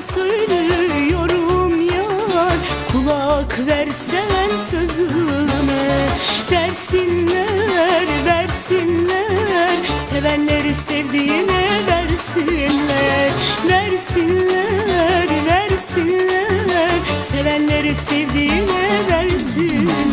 söylüyorum yar. Kulak versen sözüme Versinler, versinler. Sevenleri sevdiğine versinler. Versinler, versinler. Sevenleri sevdiğine versinler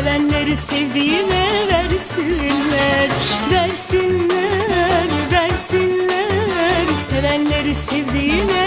Sevenleri sevdiğine versinler Versinler, versinler. Sevenleri sevdiğine